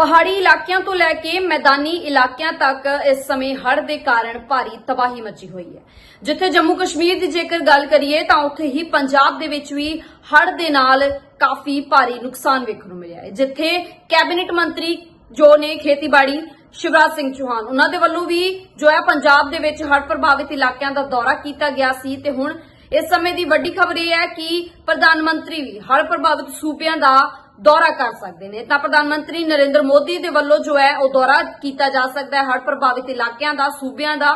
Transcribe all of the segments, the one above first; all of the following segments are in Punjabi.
ਪਹਾੜੀ ਇਲਾਕਿਆਂ ਤੋਂ ਲੈ ਕੇ ਮੈਦਾਨੀ ਇਲਾਕਿਆਂ ਤੱਕ ਇਸ ਸਮੇਂ ਹੜ੍ਹ ਦੇ ਕਾਰਨ ਭਾਰੀ ਤਬਾਹੀ ਮਚੀ ਹੋਈ ਹੈ। ਜਿੱਥੇ ਜੰਮੂ ਕਸ਼ਮੀਰ ਦੀ ਜੇਕਰ ਗੱਲ ਕਰੀਏ ਤਾਂ ਉੱਥੇ ਹੀ ਪੰਜਾਬ ਦੇ ਵਿੱਚ ਵੀ ਹੜ੍ਹ ਦੇ ਨਾਲ ਕਾਫੀ ਭਾਰੀ ਨੁਕਸਾਨ ਵੇਖਣ ਨੂੰ ਮਿਲਿਆ ਹੈ। ਜਿੱਥੇ ਕੈਬਨਿਟ ਮੰਤਰੀ ਜੋ ਨੇ ਖੇਤੀਬਾੜੀ, ਸ਼ਿਵਰਾਜ ਸਿੰਘ ਚੌਹਾਨ, ਉਹਨਾਂ ਦੇ ਵੱਲੋਂ ਵੀ ਜੋ ਹੈ ਪੰਜਾਬ ਦੇ ਵਿੱਚ ਹੜ੍ਹ ਪ੍ਰਭਾਵਿਤ ਇਲਾਕਿਆਂ ਦਾ ਦੌਰਾ ਕੀਤਾ ਗਿਆ ਸੀ ਤੇ ਹੁਣ ਇਸ ਸਮੇਂ ਦੀ ਵੱਡੀ ਖਬਰ ਇਹ ਹੈ ਕਿ ਪ੍ਰਧਾਨ ਮੰਤਰੀ ਵੀ ਹੜ੍ਹ ਪ੍ਰਭਾਵਿਤ ਸੂਬਿਆਂ ਦਾ ਦੌਰਾ ਕਰ ਸਕਦੇ ਨੇ। ਤਾਂ ਪ੍ਰਧਾਨ ਮੰਤਰੀ ਨਰਿੰਦਰ ਮੋਦੀ ਦੇ ਵੱਲੋਂ ਜੋ ਹੈ, ਉਹ ਦੌਰਾ ਕੀਤਾ ਜਾ ਸਕਦਾ ਹੈ ਹੜ੍ਹ ਪ੍ਰਭਾਵਿਤ ਇਲਾਕਿਆਂ ਦਾ, ਸੂਬਿਆਂ ਦਾ,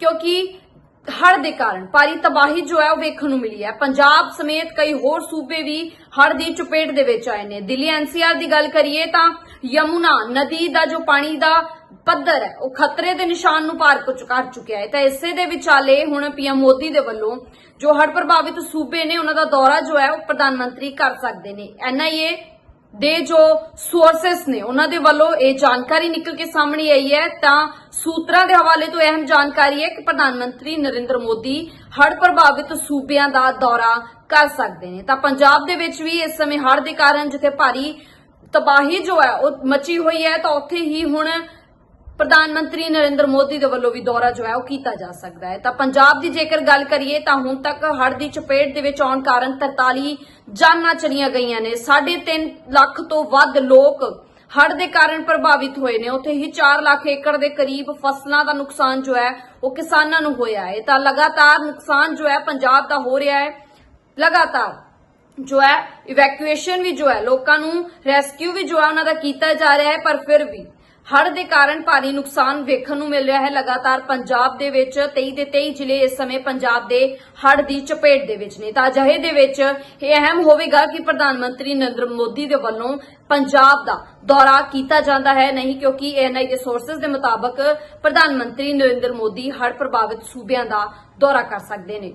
ਕਿਉਂਕਿ ਹੜ੍ਹ ਦੇ ਕਾਰਨ ਭਾਰੀ ਤਬਾਹੀ ਜੋ ਹੈ, ਉਹ ਵੇਖਣ ਨੂੰ ਮਿਲੀ ਹੈ। ਪੰਜਾਬ ਸਮੇਤ ਕਈ ਹੋਰ ਸੂਬੇ ਵੀ ਹੜ੍ਹ ਦੀ ਚਪੇਟ ਦੇ ਵਿੱਚ ਆਏ ਨੇ। ਦਿੱਲੀ ਐਨਸੀਆਰ ਦੀ ਗੱਲ ਕਰੀਏ ਤਾਂ ਯਮੁਨਾ ਨਦੀ ਦਾ ਜੋ ਪਾਣੀ ਦਾ ਪੱਧਰ ਹੈ, ਉਹ ਖਤਰੇ ਦੇ ਨਿਸ਼ਾਨ ਨੂੰ ਪਾਰ ਕਰ ਕਰ ਚੁੱਕਿਆ ਹੈ। ਤਾਂ ਇਸੇ ਦੇ ਵਿਚਾਲੇ ਹੁਣ ਪੀਐਮ ਮੋਦੀ ਦੇ ਵੱਲੋਂ ਜੋ ਹੜ੍ਹ ਪ੍ਰਭਾਵਿਤ ਸੂਬੇ ਨੇ, ਉਹਨਾਂ ਦਾ ਦੌਰਾ ਜੋ ਹੈ, ਉਹ ਪ੍ਰਧਾਨ ਮੰਤਰੀ ਕਰ ਸਕਦੇ ਨੇ। ਐਨਆਈਏ ਦੇ ਜੋ ਸੋਰਸਸ ਨੇ, ਉਹਨਾਂ ਦੇ ਵੱਲੋਂ ਇਹ ਜਾਣਕਾਰੀ ਨਿਕਲ ਕੇ ਸਾਹਮਣੇ ਆਈ ਹੈ, ਤਾਂ ਸੂਤਰਾਂ ਦੇ ਹਵਾਲੇ ਤੋਂ ਅਹਿਮ ਜਾਣਕਾਰੀ ਹੈ ਕਿ ਪ੍ਰਧਾਨ ਮੰਤਰੀ ਨਰਿੰਦਰ ਮੋਦੀ ਹੜ੍ਹ ਪ੍ਰਭਾਵਿਤ ਸੂਬਿਆਂ ਦਾ ਦੌਰਾ ਕਰ ਸਕਦੇ ਨੇ। ਤਾਂ ਪੰਜਾਬ ਦੇ ਵਿੱਚ ਵੀ ਇਸ ਸਮੇਂ ਹੜ੍ਹ ਦੇ ਕਾਰਨ ਜਿੱਥੇ ਭਾਰੀ ਤਬਾਹੀ ਜੋ ਹੈ, ਉਹ ਮਚੀ ਹੋਈ ਹੈ, ਤਾਂ ਉੱਥੇ ਹੀ ਹੁਣ ਪ੍ਰਧਾਨ ਮੰਤਰੀ ਨਰਿੰਦਰ ਮੋਦੀ ਦੇ ਵੱਲੋਂ ਵੀ ਦੌਰਾ ਜੋ ਹੈ ਉਹ ਕੀਤਾ ਜਾ ਸਕਦਾ ਹੈ। ਤਾਂ ਪੰਜਾਬ ਦੀ ਜੇਕਰ ਗੱਲ ਕਰੀਏ ਤਾਂ ਹੁਣ ਤੱਕ ਹੜ੍ਹ ਦੀ ਚਪੇਟ ਦੇ ਵਿੱਚ ਆਉਣ ਕਾਰਨ 43 ਜਾਨਾਂ ਚਲੀਆਂ ਗਈਆਂ ਨੇ। 3.5 ਲੱਖ ਤੋਂ ਵੱਧ ਲੋਕ ਹੜ੍ਹ ਦੇ ਕਾਰਨ ਪ੍ਰਭਾਵਿਤ ਹੋਏ ਨੇ। ਉੱਥੇ ਹੀ 4 ਲੱਖ ਏਕੜ ਦੇ ਕਰੀਬ ਫਸਲਾਂ ਦਾ ਨੁਕਸਾਨ ਜੋ ਹੈ ਉਹ ਕਿਸਾਨਾਂ ਨੂੰ ਹੋਇਆ ਹੈ। ਤਾਂ ਲਗਾਤਾਰ ਨੁਕਸਾਨ ਜੋ ਹੈ ਪੰਜਾਬ ਦਾ ਹੋ ਰਿਹਾ ਹੈ। ਲਗਾਤਾਰ ਜੋ ਹੈ ਇਵੈਕੂਏਸ਼ਨ ਵੀ ਜੋ ਹੈ, ਲੋਕਾਂ ਨੂੰ ਰੈਸਕਿਊ ਵੀ ਜੋ ਹੈ ਉਹਨਾਂ ਦਾ ਕੀਤਾ ਜਾ ਰਿਹਾ ਹੈ, ਪਰ ਫਿਰ ਵੀ ਹੜ ਦੇ ਕਾਰਨ ਭਾਰੀ ਨੁਕਸਾਨ ਵੇਖਣ ਨੂੰ ਮਿਲ ਰਿਹਾ ਹੈ। ਲਗਾਤਾਰ ਪੰਜਾਬ ਦੇ ਵਿੱਚ 23 ਦੇ 23 ਜ਼ਿਲ੍ਹੇ ਇਸ ਸਮੇਂ ਪੰਜਾਬ ਦੇ ਹੜ ਦੀ ਚਪੇਟ ਦੇ ਵਿੱਚ ਨੇ। ਤਾਂ ਅਜਿਹੇ ਦੇ ਵਿੱਚ ਇਹ ਅਹਿਮ ਹੋਵੇਗਾ ਕਿ ਪ੍ਰਧਾਨ ਮੰਤਰੀ ਨਰਿੰਦਰ ਮੋਦੀ ਦੇ ਵੱਲੋਂ ਪੰਜਾਬ ਦਾ ਦੌਰਾ ਕੀਤਾ ਜਾਂਦਾ ਹੈ। ਨਹੀਂ, ਕਿਉਂਕਿ ਐਨਆਈ ਦੇ ਸੋਰਸਸ ਦੇ ਮੁਤਾਬਕ ਪ੍ਰਧਾਨ ਮੰਤਰੀ ਨਰਿੰਦਰ ਮੋਦੀ ਹੜ ਪ੍ਰਭਾਵਿਤ ਸੂਬਿਆਂ ਦਾ ਦੌਰਾ ਕਰ ਸਕਦੇ ਨੇ।